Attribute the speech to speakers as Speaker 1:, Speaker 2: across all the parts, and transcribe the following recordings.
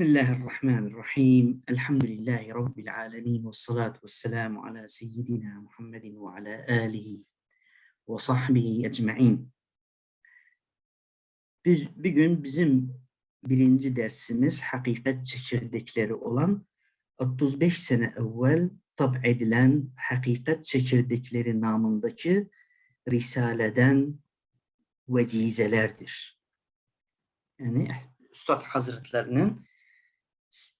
Speaker 1: Bismillahirrahmanirrahim. Elhamdülillahi Rabbil alemin. Ve salatu ve selamu ala seyyidina Muhammedin ve ala alihi ve sahbihi ecma'in. Bir, bir gün bizim birinci dersimiz hakikat çekirdekleri olan 35 sene evvel tab edilen Hakikat Çekirdekleri namındaki Risale'den vecizelerdir. Yani Üstad Hazretlerinin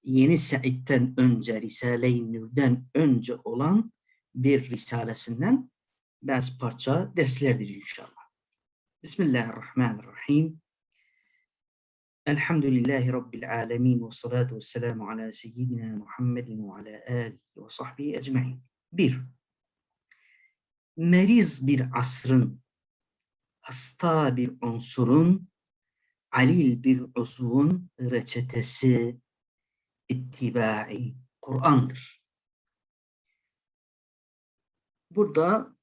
Speaker 1: Yeni Said'den önce, Risale-i Nur'den önce olan bir risalesinden bazı parça derslerdir inşallah. Bismillahirrahmanirrahim. Elhamdülillahi Rabbil alemin ve salatu ve selamu ala seyyidina Muhammedin ve ala alihi ve sahbihi ecma'in. Bir, meriz bir asrın, hasta bir unsurun, alil bir uzvun reçetesi, ittibai Kur'an'dır. Burada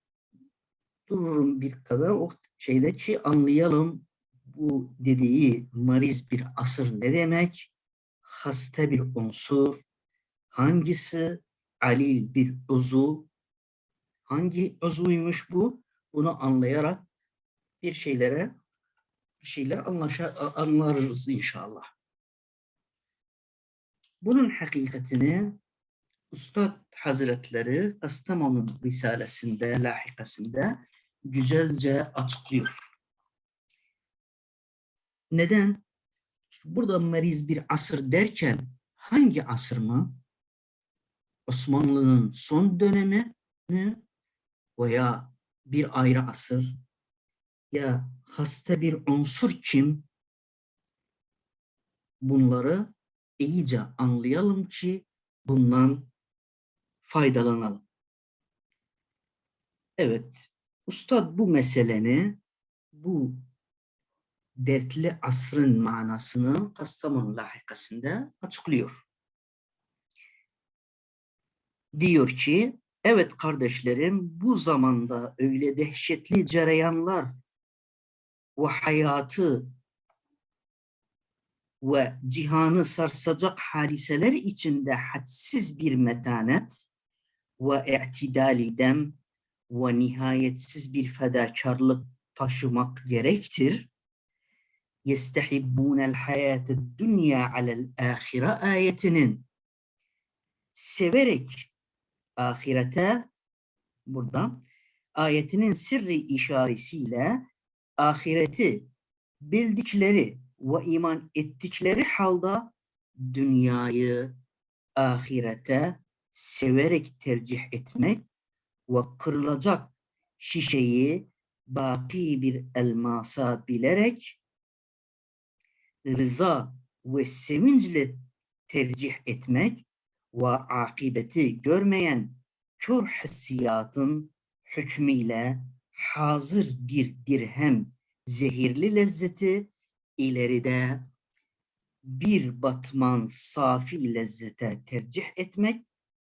Speaker 1: dururum bir kadar o şeyde ki anlayalım bu dediği mariz bir asır ne demek? Hasta bir unsur. Hangisi? Alil bir uzu. Hangi uzuymuş bu? Bunu anlayarak bir şeylere bir şeyler anlaşa, anlarız inşallah. Bunun hakikatini Ustad Hazretleri Kastamonu Risalesinde, lahikasında güzelce açıklıyor. Neden? Burada meriz bir asır derken hangi asır mı? Osmanlı'nın son dönemi mi? Veya bir ayrı asır? Ya hasta bir unsur kim? Bunları iyice anlayalım ki bundan faydalanalım. Evet, Ustad bu meseleni, bu dertli asrın manasını Kastamonu lahikasında açıklıyor. Diyor ki, evet kardeşlerim bu zamanda öyle dehşetli cereyanlar ve hayatı ve cihanı sarsacak hadiseler içinde hadsiz bir metanet ve i'tidali dem ve nihayetsiz bir fedakarlık taşımak gerektir. يَسْتَحِبُّونَ الْحَيَاةَ الدُّنْيَا عَلَى الْآخِرَةِ ayetinin severek ahirete burada ayetinin sırrı işaretiyle ahireti bildikleri ve iman ettikleri halde dünyayı ahirete severek tercih etmek ve kırılacak şişeyi baki bir elmasa bilerek rıza ve sevinçle tercih etmek ve akibeti görmeyen kör hissiyatın hükmüyle hazır bir dirhem zehirli lezzeti ileride bir batman safi lezzete tercih etmek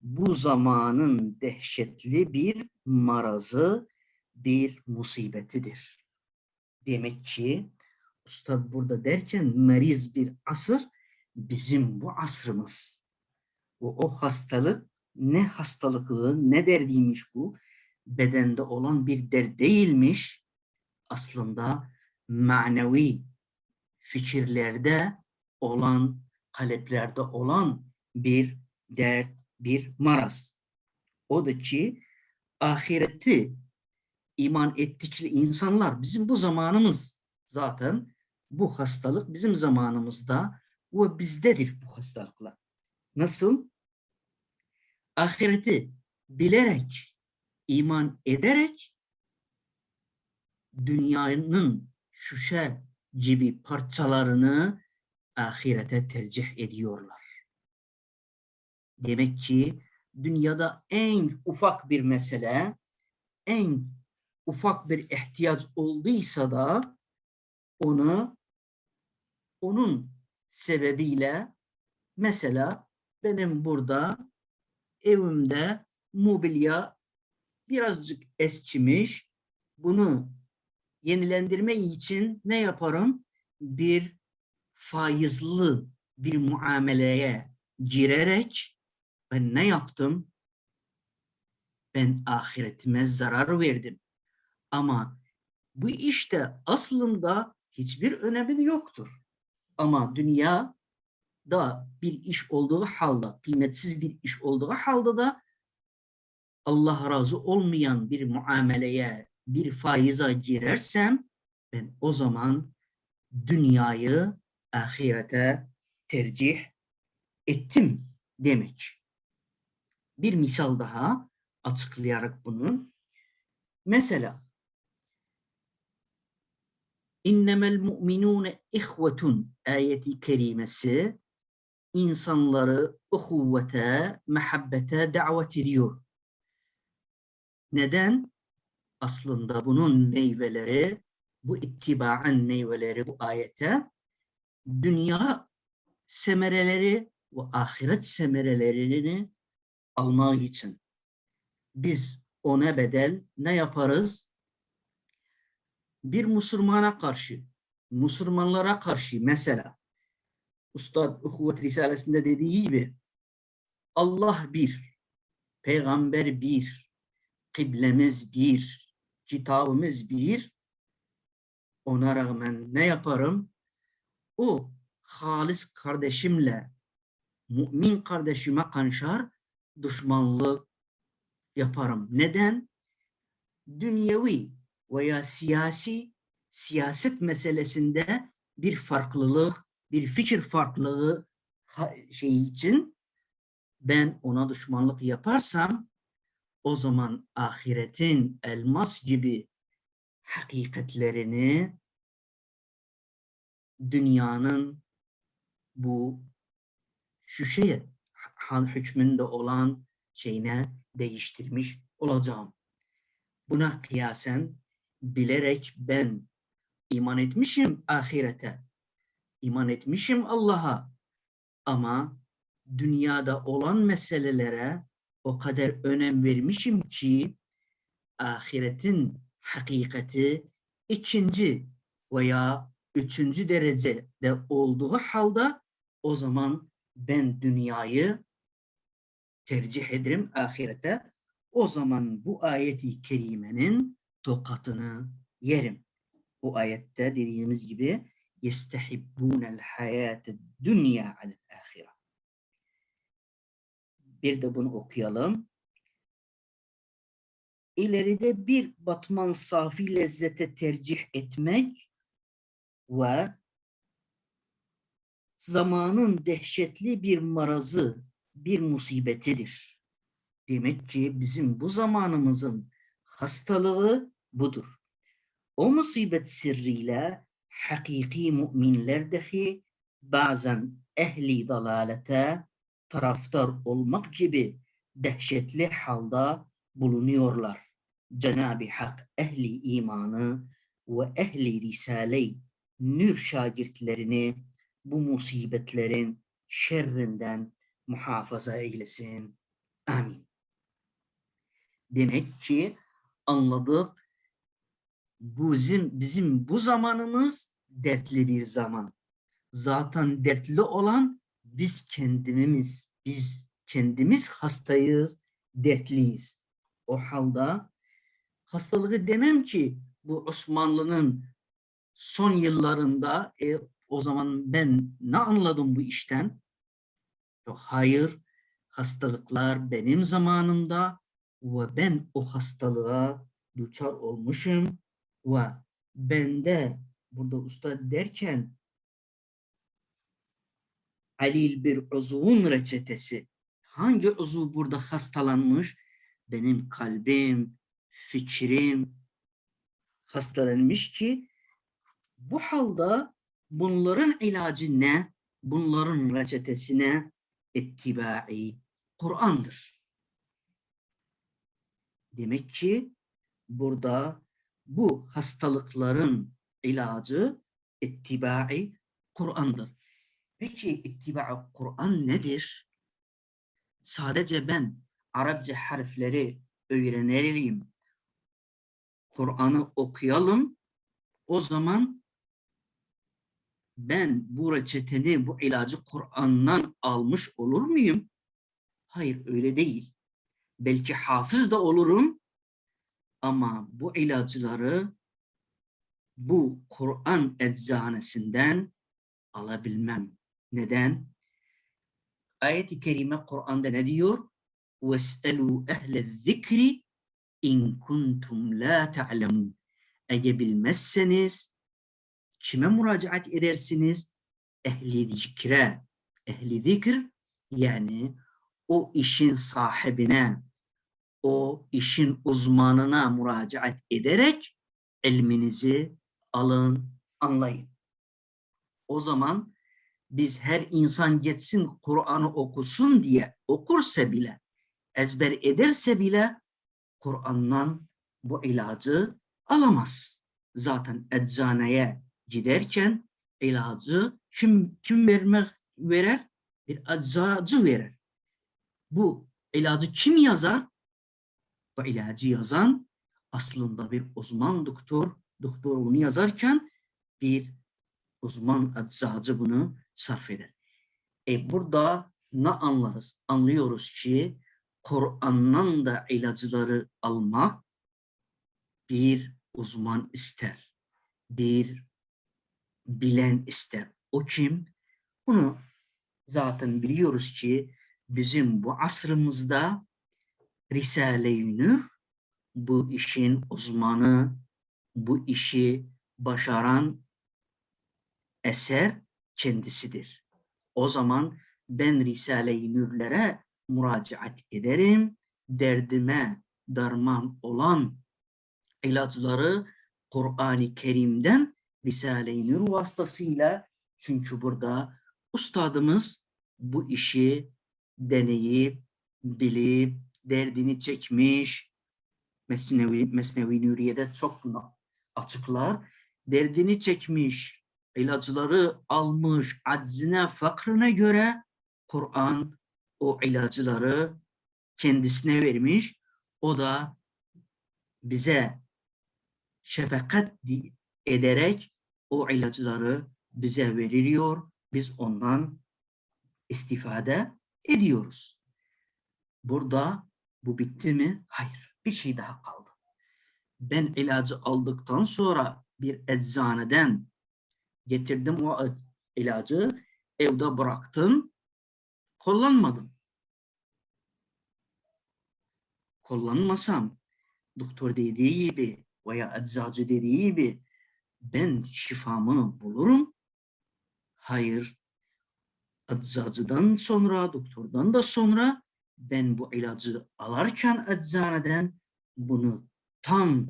Speaker 1: bu zamanın dehşetli bir marazı, bir musibetidir. Demek ki Usta burada derken meriz bir asır bizim bu asrımız. O, o hastalık ne hastalıklı ne derdiymiş bu bedende olan bir dert değilmiş aslında manevi fikirlerde olan, kaleplerde olan bir dert, bir maraz. O da ki ahireti iman ettikleri insanlar bizim bu zamanımız zaten bu hastalık bizim zamanımızda ve bizdedir bu hastalıklar. Nasıl? Ahireti bilerek, iman ederek dünyanın şüşe gibi parçalarını ahirete tercih ediyorlar. Demek ki dünyada en ufak bir mesele, en ufak bir ihtiyaç olduysa da onu onun sebebiyle mesela benim burada evimde mobilya birazcık eskimiş. Bunu yenilendirme için ne yaparım? Bir faizli bir muameleye girerek ben ne yaptım? Ben ahiretime zarar verdim. Ama bu işte aslında hiçbir önemi yoktur. Ama dünya da bir iş olduğu halde, kıymetsiz bir iş olduğu halde da Allah razı olmayan bir muameleye, bir faiza girersem ben o zaman dünyayı ahirete tercih ettim demek. Bir misal daha açıklayarak bunu. Mesela İnnemel mu'minune ihvetun ayeti kerimesi insanları uhuvvete, mehabbete davet ediyor. Neden? Aslında bunun meyveleri, bu ittibaın meyveleri bu ayete dünya semereleri ve ahiret semerelerini almak için biz ona bedel ne yaparız? Bir Müslümana karşı, Müslümanlara karşı mesela Ustad Uhuvvet Risalesi'nde dediği gibi Allah bir, peygamber bir, kıblemiz bir, kitabımız bir. Ona rağmen ne yaparım? O halis kardeşimle, mümin kardeşime kanşar düşmanlık yaparım. Neden? Dünyevi veya siyasi siyaset meselesinde bir farklılık, bir fikir farklılığı şey için ben ona düşmanlık yaparsam o zaman ahiretin elmas gibi hakikatlerini dünyanın bu şu şeye hal hükmünde olan şeyine değiştirmiş olacağım. Buna kıyasen bilerek ben iman etmişim ahirete, iman etmişim Allah'a ama dünyada olan meselelere o kadar önem vermişim ki ahiretin hakikati ikinci veya üçüncü derecede olduğu halde o zaman ben dünyayı tercih ederim ahirete. O zaman bu ayeti kerimenin tokatını yerim. Bu ayette dediğimiz gibi hayâte dünya alel ahire. Bir de bunu okuyalım. İleride bir batman safi lezzete tercih etmek ve zamanın dehşetli bir marazı, bir musibetidir. Demek ki bizim bu zamanımızın hastalığı budur. O musibet sirriyle hakiki müminler dahi bazen ehli dalalete taraftar olmak gibi dehşetli halda bulunuyorlar. Cenab-ı Hak ehli imanı ve ehli risale nür şagirdlerini bu musibetlerin şerrinden muhafaza eylesin. Amin. Demek ki anladık bizim, bizim bu zamanımız dertli bir zaman. Zaten dertli olan biz kendimiz, biz kendimiz hastayız, dertliyiz. O halde hastalığı demem ki bu Osmanlı'nın son yıllarında e, o zaman ben ne anladım bu işten? Yok, hayır, hastalıklar benim zamanımda ve ben o hastalığa duçar olmuşum ve bende burada usta derken alil bir uzun reçetesi hangi uzuv burada hastalanmış? Benim kalbim, fikrim hastalanmış ki bu halde bunların ilacı ne? Bunların reçetesi ne? İttibai Kur'an'dır. Demek ki burada bu hastalıkların ilacı ittibai Kur'an'dır. Peki ittibai Kur'an nedir? Sadece ben Arapça harfleri öğrenelim, Kur'an'ı okuyalım, o zaman ben bu reçeteni, bu ilacı Kur'an'dan almış olur muyum? Hayır öyle değil. Belki hafız da olurum ama bu ilacları bu Kur'an eczanesinden alabilmem. Neden? Ayet-i Kerime Kur'an'da ne diyor? وَاسْأَلُوا اَهْلَ الذِّكْرِ in kuntum la ta'lemun. Eğer bilmezseniz kime müracaat edersiniz? Ehli zikre. Ehli zikir yani o işin sahibine, o işin uzmanına müracaat ederek ilminizi alın, anlayın. O zaman biz her insan geçsin Kur'an'ı okusun diye okursa bile, ezber ederse bile Kur'an'dan bu ilacı alamaz. Zaten eczaneye giderken ilacı kim kim vermek verer? Bir eczacı verir. Bu ilacı kim yazar? Bu ilacı yazan aslında bir uzman doktor. Doktor bunu yazarken bir uzman eczacı bunu sarf eder. E burada ne anlarız? Anlıyoruz ki Kur'an'dan da ilacıları almak bir uzman ister. Bir bilen ister. O kim? Bunu zaten biliyoruz ki bizim bu asrımızda Risale-i Nur bu işin uzmanı, bu işi başaran eser kendisidir. O zaman ben Risale-i Nur'lere müracaat ederim. Derdime darman olan ilaçları Kur'an-ı Kerim'den Risale-i Nur vasıtasıyla çünkü burada ustadımız bu işi deneyip, bilip, derdini çekmiş. Mesnevi, Mesnevi Nuriye'de çok açıklar. Derdini çekmiş, ilacları almış, aczine, fakrına göre Kur'an o ilacıları kendisine vermiş. O da bize şefkat ederek o ilacıları bize veriyor. Biz ondan istifade ediyoruz. Burada bu bitti mi? Hayır. Bir şey daha kaldı. Ben ilacı aldıktan sonra bir eczaneden getirdim o ilacı evde bıraktım kullanmadım. Kullanmasam doktor dediği gibi veya eczacı dediği gibi ben şifamı bulurum. Hayır. Eczacıdan sonra, doktordan da sonra ben bu ilacı alarken eczaneden bunu tam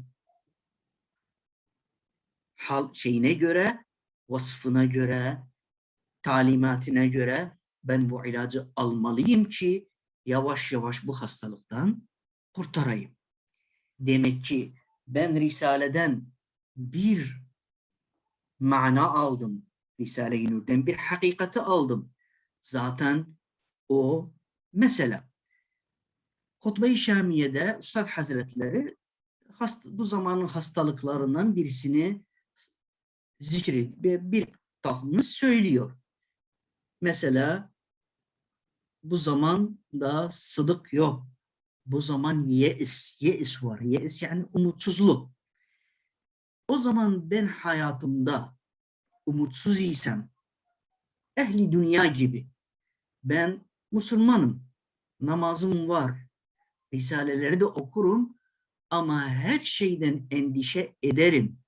Speaker 1: hal şeyine göre, vasfına göre, talimatine göre ben bu ilacı almalıyım ki yavaş yavaş bu hastalıktan kurtarayım. Demek ki ben Risale'den bir mana aldım. Risale-i Nur'den bir hakikati aldım. Zaten o mesela Hutbe-i Şamiye'de Üstad Hazretleri hasta, bu zamanın hastalıklarından birisini zikret, bir, takımını söylüyor. Mesela bu zaman da sıdık yok. Bu zaman yeis, yeis var. Yeis yani umutsuzluk. O zaman ben hayatımda umutsuz isem, ehli dünya gibi, ben Müslümanım, namazım var, Risaleleri de okurum ama her şeyden endişe ederim.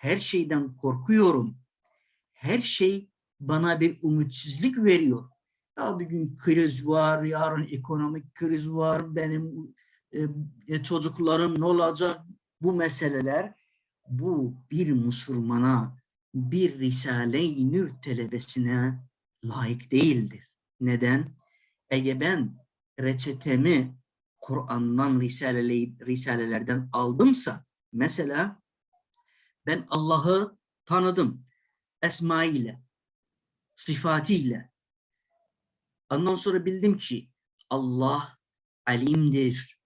Speaker 1: Her şeyden korkuyorum. Her şey bana bir umutsuzluk veriyor. Ya bugün kriz var, yarın ekonomik kriz var, benim e, e, çocuklarım ne olacak? Bu meseleler bu bir Müslümana, bir Risale-i Nur talebesine layık değildir. Neden? Eğer ben reçetemi Kur'an'dan, risalelerden aldımsa, mesela ben Allah'ı tanıdım, esma ile, sıfatıyla. Ondan sonra bildim ki Allah alimdir,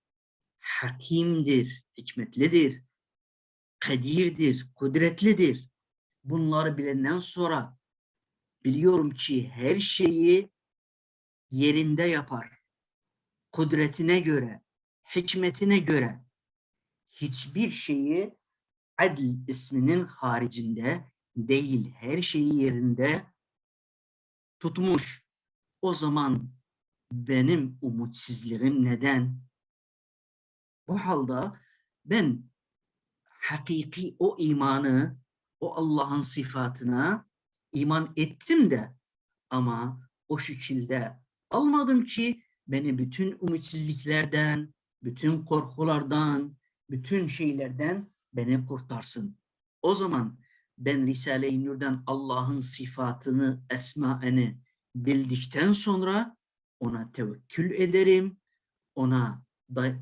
Speaker 1: hakimdir, hikmetlidir, kadirdir, kudretlidir. Bunları bilenden sonra Biliyorum ki her şeyi yerinde yapar. Kudretine göre, hikmetine göre hiçbir şeyi adl isminin haricinde değil. Her şeyi yerinde tutmuş. O zaman benim umutsuzluğum neden? Bu halde ben hakiki o imanı, o Allah'ın sıfatına iman ettim de ama o şekilde almadım ki beni bütün umitsizliklerden, bütün korkulardan, bütün şeylerden beni kurtarsın. O zaman ben Risale-i Nur'dan Allah'ın sıfatını, esmaını bildikten sonra ona tevekkül ederim. Ona da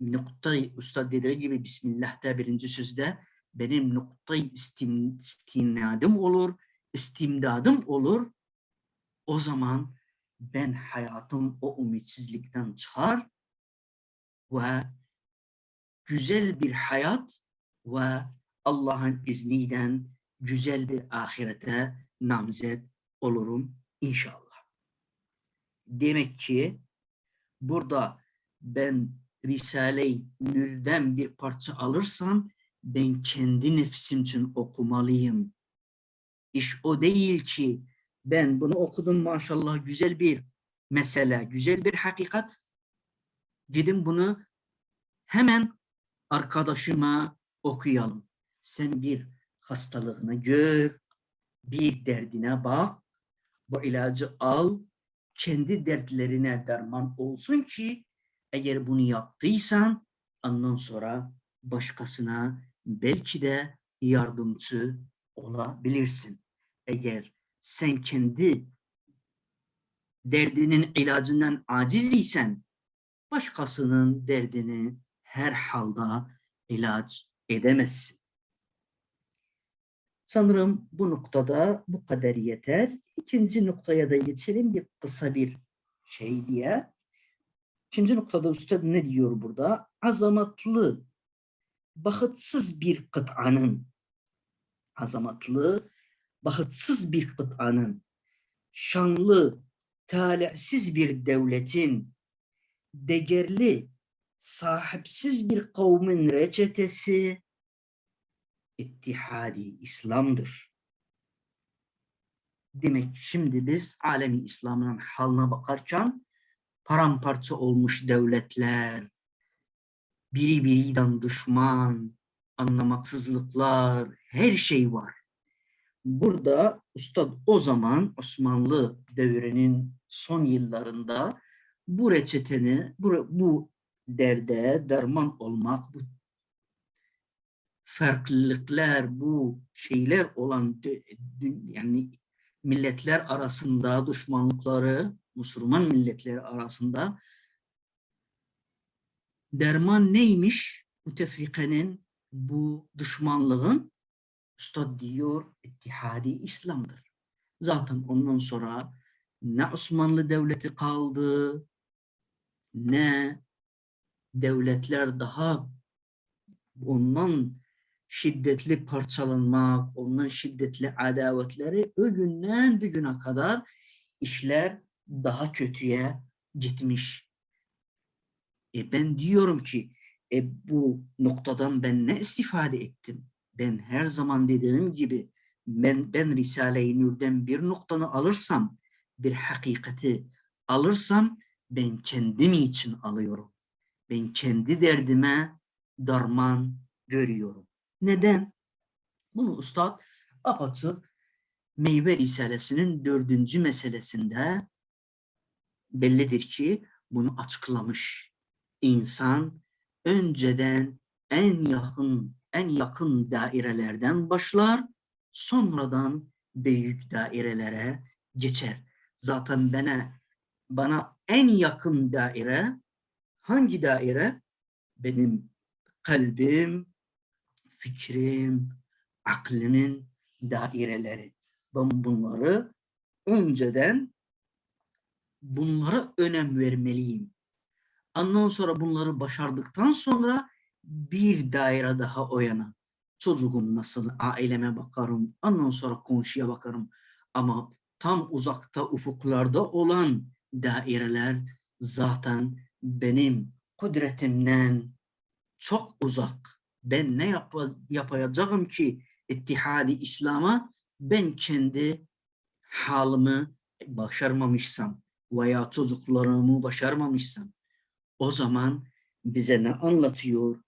Speaker 1: noktayı Usta dediği gibi Bismillah'ta birinci sözde benim noktayı istim, istinadım olur, istimdadım olur. O zaman ben hayatım o umitsizlikten çıkar ve güzel bir hayat ve Allah'ın izniyle güzel bir ahirete namzet olurum inşallah. Demek ki burada ben Risale-i Nur'den bir parça alırsam ben kendi nefsim için okumalıyım. İş o değil ki ben bunu okudum maşallah güzel bir mesele, güzel bir hakikat. Gidin bunu hemen arkadaşıma okuyalım. Sen bir hastalığını gör, bir derdine bak, bu ilacı al, kendi dertlerine derman olsun ki eğer bunu yaptıysan ondan sonra başkasına belki de yardımcı olabilirsin. Eğer sen kendi derdinin ilacından aciz isen başkasının derdini her halde ilaç edemezsin. Sanırım bu noktada bu kadar yeter. İkinci noktaya da geçelim bir kısa bir şey diye. İkinci noktada üstad ne diyor burada? Azamatlı, bahtsız bir kıtanın, azamatlı, bahtsız bir kıtanın, şanlı, talihsiz bir devletin, değerli, sahipsiz bir kavmin reçetesi, ittihadi İslam'dır. Demek şimdi biz alemi İslam'ın haline bakarken paramparça olmuş devletler, biri birinden düşman, anlamaksızlıklar, her şey var. Burada Ustad o zaman Osmanlı devrinin son yıllarında bu reçeteni, bu, bu derde derman olmak, bu farklılıklar, bu şeyler olan yani milletler arasında düşmanlıkları, Müslüman milletleri arasında derman neymiş? Bu tefrikenin, bu düşmanlığın Üstad diyor ittihadi İslam'dır. Zaten ondan sonra ne Osmanlı Devleti kaldı, ne devletler daha ondan şiddetli parçalanmak, ondan şiddetli adavetleri o günden bir güne kadar işler daha kötüye gitmiş. E ben diyorum ki e bu noktadan ben ne istifade ettim? Ben her zaman dediğim gibi ben, ben Risale-i Nur'den bir noktanı alırsam, bir hakikati alırsam ben kendim için alıyorum. Ben kendi derdime darman görüyorum. Neden? Bunu Ustad apaçık Meyve Risalesi'nin dördüncü meselesinde bellidir ki bunu açıklamış. İnsan önceden en yakın en yakın dairelerden başlar, sonradan büyük dairelere geçer. Zaten bana bana en yakın daire hangi daire? Benim kalbim, fikrim, aklımın daireleri. Ben bunları önceden bunlara önem vermeliyim. Ondan sonra bunları başardıktan sonra bir daire daha o yana. Çocuğum nasıl, aileme bakarım, ondan sonra komşuya bakarım. Ama tam uzakta ufuklarda olan daireler zaten benim kudretimden çok uzak. Ben ne yap yapacağım ki ittihadi İslam'a ben kendi halımı başarmamışsam veya çocuklarımı başarmamışsam o zaman bize ne anlatıyor?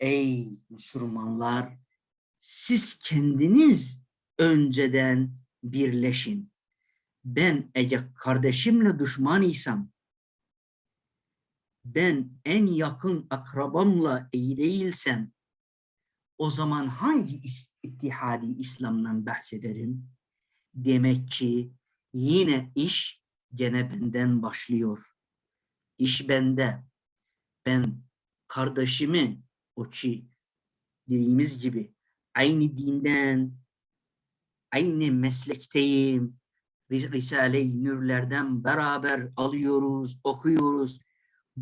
Speaker 1: Ey Müslümanlar siz kendiniz önceden birleşin. Ben eğer kardeşimle düşman isem, ben en yakın akrabamla iyi değilsem, o zaman hangi ittihadi İslam'dan bahsederim? Demek ki yine iş gene benden başlıyor. İş bende. Ben kardeşimi o ki dediğimiz gibi aynı dinden, aynı meslekteyim. Risale-i Nürler'den beraber alıyoruz, okuyoruz.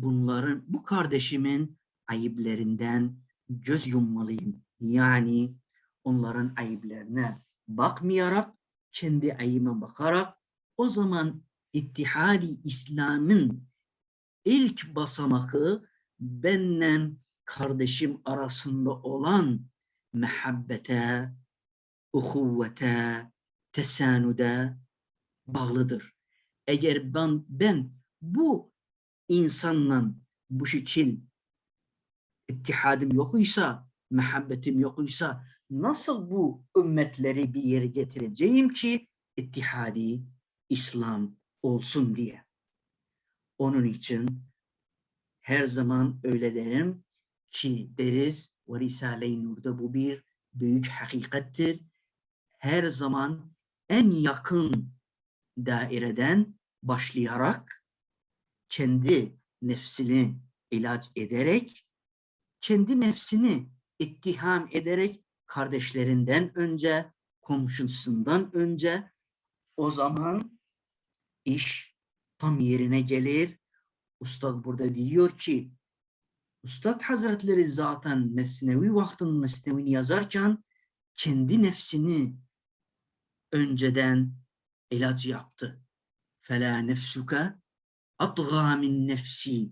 Speaker 1: Bunların, bu kardeşimin ayıplerinden göz yummalıyım. Yani onların ayıplarına bakmayarak, kendi ayıma bakarak o zaman İttihadi İslam'ın ilk basamakı benden kardeşim arasında olan mehabbete, uhuvvete, tesanude bağlıdır. Eğer ben, ben bu insanla bu şekil ittihadim yokuysa, mehabbetim yokuysa nasıl bu ümmetleri bir yere getireceğim ki ittihadi İslam olsun diye. Onun için her zaman öyle derim ki deriz ve Risale-i Nur'da bu bir büyük hakikattir. Her zaman en yakın daireden başlayarak kendi nefsini ilaç ederek, kendi nefsini ittiham ederek kardeşlerinden önce, komşusundan önce o zaman iş tam yerine gelir. Ustad burada diyor ki Ustad Hazretleri zaten Mesnevi vaktin Mesnevi'ni yazarken kendi nefsini önceden ilaç yaptı. Fela nefsuke atgâ min nefsi.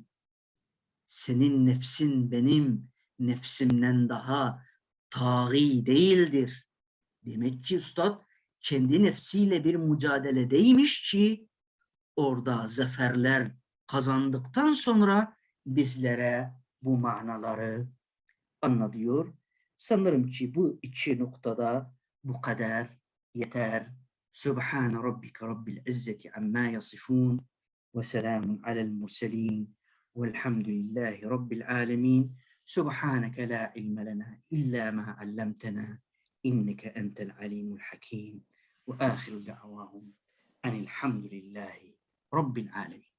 Speaker 1: Senin nefsin benim nefsimden daha tağî değildir. Demek ki ustad kendi nefsiyle bir mücadeledeymiş ki orada zaferler kazandıktan sonra bizlere bu manaları anlatıyor. Sanırım ki bu iki noktada bu kadar yeter. Subhan rabbika rabbil izzeti amma yasifun وسلام على المرسلين والحمد لله رب العالمين سبحانك لا علم لنا إلا ما علمتنا إنك أنت العليم الحكيم وآخر دعواهم أن الحمد لله رب العالمين.